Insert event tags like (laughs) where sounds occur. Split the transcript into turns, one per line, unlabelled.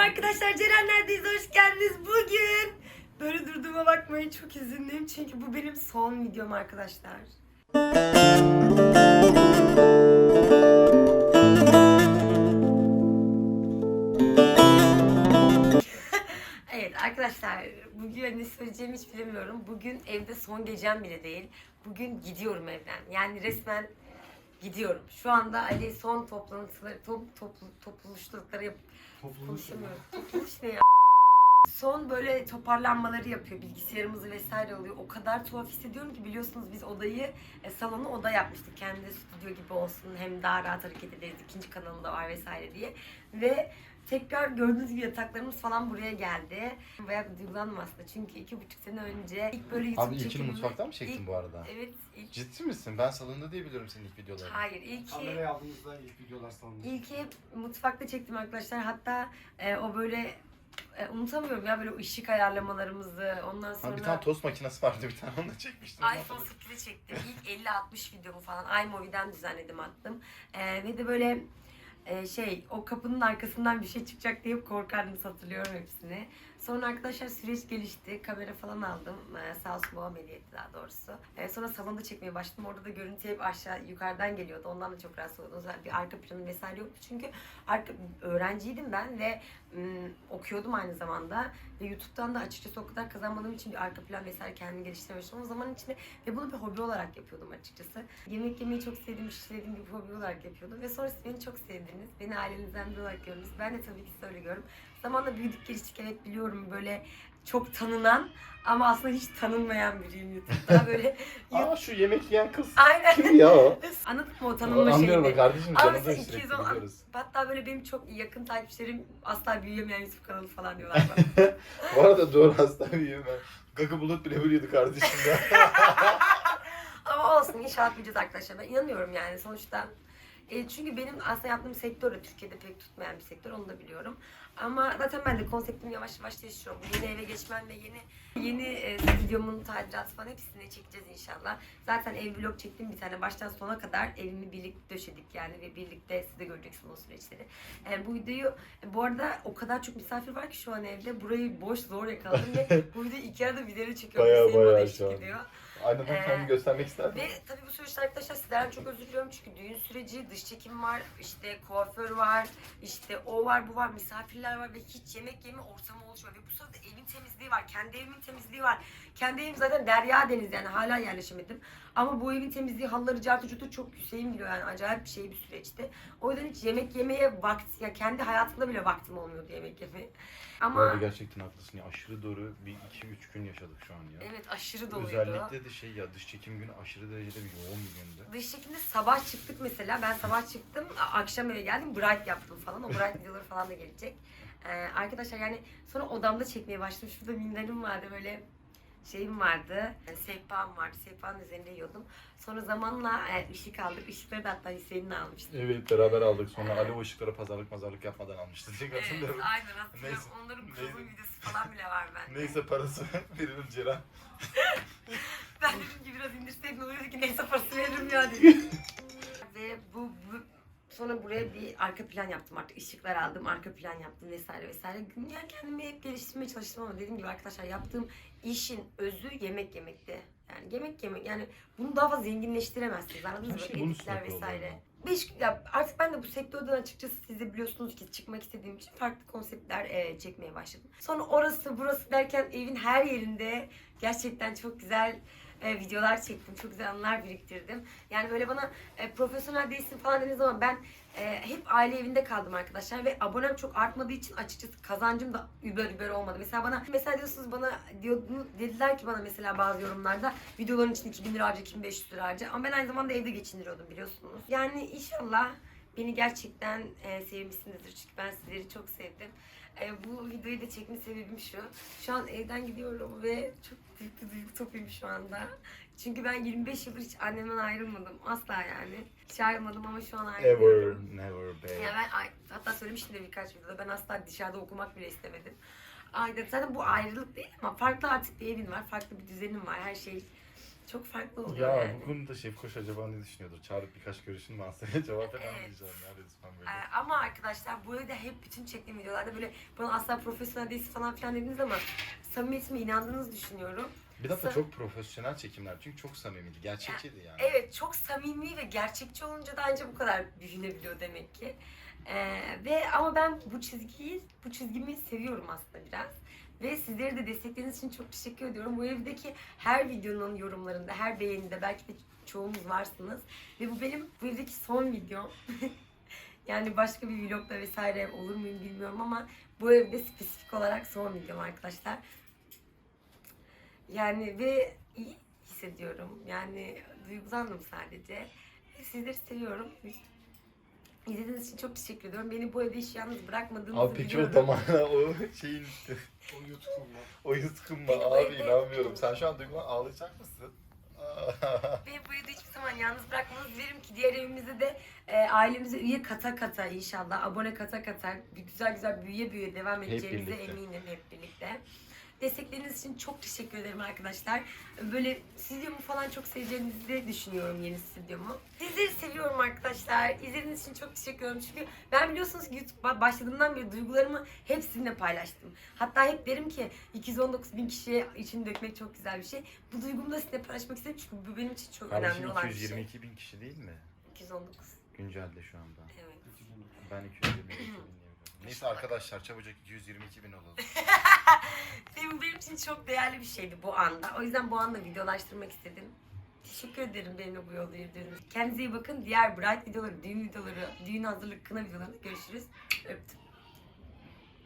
arkadaşlar Ceren neredeyiz hoş geldiniz bugün. Böyle durduğuma bakmayın çok üzüldüm çünkü bu benim son videom arkadaşlar. (laughs) evet arkadaşlar bugün ne söyleyeceğimi hiç bilmiyorum. Bugün evde son gecem bile değil. Bugün gidiyorum evden. Yani resmen gidiyorum. Şu anda Ali son toplantıları, top, toplu, topluluşlukları yap konuşamıyorum. Topluluş ne ya? Son böyle toparlanmaları yapıyor. Bilgisayarımızı vesaire oluyor. O kadar tuhaf hissediyorum ki biliyorsunuz biz odayı, e, salonu oda yapmıştık. Kendi stüdyo gibi olsun hem daha rahat hareket ederiz. ikinci kanalında var vesaire diye. Ve tekrar gördüğünüz gibi yataklarımız falan buraya geldi. Bayağı bir duygulandım aslında. Çünkü iki buçuk sene önce ilk böyle YouTube
Abi ilkini
çekimimi-
mutfaktan mı çektin
İlk-
bu arada?
Evet ilk.
Ciddi misin? Ben salonda diye biliyorum senin ilk videolarını.
Hayır ilki.
Kamerayı aldığımızda ilk videolar salonunda.
İlk hep mutfakta çektim arkadaşlar. Hatta e, o böyle e, unutamıyorum ya böyle ışık ayarlamalarımızı ondan
Ha,
sonra
bir tane tost makinesi vardı bir tane onu da çekmiştim.
iPhone 8'i çektim. İlk 50-60 videomu falan iMovie'den düzenledim attım. E, ve de böyle e, şey o kapının arkasından bir şey çıkacak diye korkardım hatırlıyorum hepsini. Sonra arkadaşlar süreç gelişti. Kamera falan aldım. Ee, sağ olsun babam hediye etti daha doğrusu. Ee, sonra salonda çekmeye başladım. Orada da görüntü hep aşağı yukarıdan geliyordu. Ondan da çok rahatsız. Zaten bir arka planı vesaire yoktu. Çünkü arka, öğrenciydim ben ve okuyordum aynı zamanda. Ve YouTube'dan da açıkçası o kadar kazanmadığım için bir arka plan vesaire kendimi geliştirememiştim. O zaman içinde ve bunu bir hobi olarak yapıyordum açıkçası. Yemek yemeyi çok sevdiğim, iş sevdiğim bir hobi olarak yapıyordum. Ve sonra beni çok sevdiniz. Beni ailenizden gördünüz. Ben de tabii ki görüyorum. Zamanla büyüdük geliştik evet biliyorum böyle çok tanınan ama aslında hiç tanınmayan biriyim YouTube'da (laughs) böyle.
Aa şu yemek yiyen kız.
Aynen.
Kim ya o? (laughs)
Anladın mı o tanınma
Anlıyorum
şeyini?
kardeşim
Ama
canım da
mesela
sürekli
210
biliyoruz.
hatta böyle benim çok yakın takipçilerim asla büyüyemeyen YouTube kanalı falan diyorlar bana. (laughs)
Bu arada doğru hasta büyüğüm ben. Gaga Bulut bile biliyordu kardeşim ya.
Ama olsun inşallah büyüyeceğiz arkadaşlar. Ben inanıyorum yani sonuçta. E, çünkü benim aslında yaptığım sektör de Türkiye'de pek tutmayan bir sektör onu da biliyorum. Ama zaten ben de konseptimi yavaş yavaş değiştiriyorum. Yeni eve geçmem ve yeni yeni e, stüdyomun tadilatı falan hepsini çekeceğiz inşallah. Zaten ev vlog çektim bir tane baştan sona kadar evimi birlikte döşedik yani ve birlikte siz de göreceksiniz o süreçleri. E, bu videoyu e, bu arada o kadar çok misafir var ki şu an evde burayı boş zor yakaladım ve (laughs) bu videoyu iki arada video çekiyorum.
Bayağı
eşlik
şu an.
ediyor.
Aynadan
Ee,
kendini göstermek ister misin?
Ve tabii bu süreçte arkadaşlar sizlerden çok özür diliyorum çünkü düğün süreci, dış çekim var, işte kuaför var, işte o var, bu var, misafirler var ve hiç yemek yeme ortamı oluşmuyor. Ve bu sırada evin temizliği var, kendi evimin temizliği var. Kendi evim zaten derya deniz yani hala yerleşemedim. Ama bu evin temizliği, halları, cartı, cutu çok Hüseyin biliyor yani acayip bir şey bir süreçti. O yüzden hiç yemek yemeye vakti, ya kendi hayatımda bile vaktim olmuyordu yemek yemeye.
Bu
Ama
arada gerçekten haklısın ya. Aşırı doğru bir iki üç gün yaşadık şu an ya.
evet aşırı doluydu.
Özellikle de şey ya dış çekim günü aşırı derecede bir yoğun bir gündü.
Dış çekimde sabah çıktık mesela. Ben sabah çıktım, akşam eve geldim. Bright yaptım falan. O Bright videoları falan da gelecek. Ee, arkadaşlar yani sonra odamda çekmeye başladım. Şurada minderim vardı böyle şeyim vardı. e, Sehpam vardı. Sehpanın üzerinde yiyordum. Sonra zamanla e, ışık aldık. Işıkları da hatta Hüseyin'in almıştı.
Evet beraber aldık sonra Ali o ışıklara pazarlık mazarlık yapmadan almıştı. Tek
Evet,
hatırlıyorum.
aynen hatırlıyorum.
Neyse,
Onların kurulum videosu falan bile var bende.
Neyse parası (laughs) veririm Ceren. (laughs)
Ben dedim ki biraz indirseydim ne oluyordu ki neyse parası veririm ya dedim. (laughs) Ve bu, bu sonra buraya bir arka plan yaptım artık ışıklar aldım arka plan yaptım vesaire vesaire. Yani kendimi hep geliştirmeye çalıştım ama dediğim gibi arkadaşlar yaptığım işin özü yemek yemekti. Yani yemek yemek yani bunu daha fazla zenginleştiremezsiniz anladınız mı?
Şey
Editler vesaire. Beş, ya artık ben de bu sektörden açıkçası siz biliyorsunuz ki çıkmak istediğim için farklı konseptler e, çekmeye başladım. Sonra orası burası derken evin her yerinde gerçekten çok güzel e, videolar çektim. Çok güzel anılar biriktirdim. Yani böyle bana e, profesyonel değilsin falan dediğiniz zaman ben e, hep aile evinde kaldım arkadaşlar ve abonem çok artmadığı için açıkçası kazancım da über über olmadı. Mesela bana mesela diyorsunuz bana diyor, dediler ki bana mesela bazı yorumlarda videoların için 2000 lira harca 2500 lira harca ama ben aynı zamanda evde geçindiriyordum biliyorsunuz. Yani inşallah beni gerçekten e, sevmişsinizdir çünkü ben sizleri çok sevdim. E, bu videoyu da çekme sebebim şu. Şu an evden gidiyorum ve çok büyük bir duygu topuyum şu anda. Çünkü ben 25 yıldır hiç annemden ayrılmadım. Asla yani. Hiç ayrılmadım ama şu an ayrılıyorum.
Ever, never be.
Ya ben ay- hatta söylemiştim de birkaç videoda ben asla dışarıda okumak bile istemedim. Aynen zaten bu ayrılık değil ama farklı artık bir evin var, farklı bir düzenin var. Her şey çok farklı oluyor
Ya
yani.
bu konuda Şef Koş acaba ne düşünüyordur? Çağırıp birkaç görüşün mü alsaya (laughs) cevap falan
Evet.
diyeceğim ya resmen böyle.
Ee, ama arkadaşlar bu evde hep bütün çektiğim videolarda böyle bana asla profesyonel değilsin falan filan dediniz ama samimiyetime inandığınızı düşünüyorum.
Bir dakika çok profesyonel çekimler çünkü çok samimiydi. Gerçekçiydi yani.
Evet çok samimi ve gerçekçi olunca da ancak bu kadar büyünebiliyor demek ki. Ee, ve ama ben bu çizgiyi, bu çizgimi seviyorum aslında biraz. Ve sizleri de desteklediğiniz için çok teşekkür ediyorum. Bu evdeki her videonun yorumlarında, her beğeninde belki de çoğumuz varsınız. Ve bu benim bu evdeki son videom. (laughs) yani başka bir vlogda vesaire olur muyum bilmiyorum ama bu evde spesifik olarak son videom arkadaşlar. Yani ve iyi hissediyorum. Yani duygulandım sadece. Sizleri seviyorum. İzlediğiniz için çok teşekkür ediyorum. Beni bu evde hiç yalnız bırakmadığınızı
Abi peki o
biliyorum.
damağına o şeyin
O var.
o yutkunma
Beni bu
abi
evde-
inanmıyorum. Sen şu an duygulan ağlayacak mısın? (laughs)
Beni bu evde hiçbir zaman yalnız bırakmanız dilerim ki diğer evimizde de e, ailemize üye kata kata inşallah abone kata kata bir güzel güzel büyüye büyüye devam edeceğimize
birlikte.
eminim hep birlikte. Destekleriniz için çok teşekkür ederim arkadaşlar. Böyle stüdyomu falan çok seveceğinizi düşünüyorum yeni stüdyomu. Sizleri seviyorum arkadaşlar. İzlediğiniz için çok teşekkür ederim. Çünkü ben biliyorsunuz ki YouTube'a başladığımdan beri duygularımı hep sizinle paylaştım. Hatta hep derim ki 219 bin kişiye için dökmek çok güzel bir şey. Bu duygumu da sizinle paylaşmak istedim çünkü bu benim için çok önemli
Kardeşim
olan bir şey.
222 bin kişi değil mi?
219.
Güncelde şu anda.
Evet.
Ben 222 bin. (clears throat) Neyse arkadaşlar çabucak 222 bin olalım. (laughs)
Benim, benim için çok değerli bir şeydi bu anda. O yüzden bu anda videolaştırmak istedim. Teşekkür ederim benimle bu yolda yürüdüğünüz. Kendinize iyi bakın. Diğer Bright videoları, düğün videoları, düğün hazırlık, kına videolarında görüşürüz. Öptüm.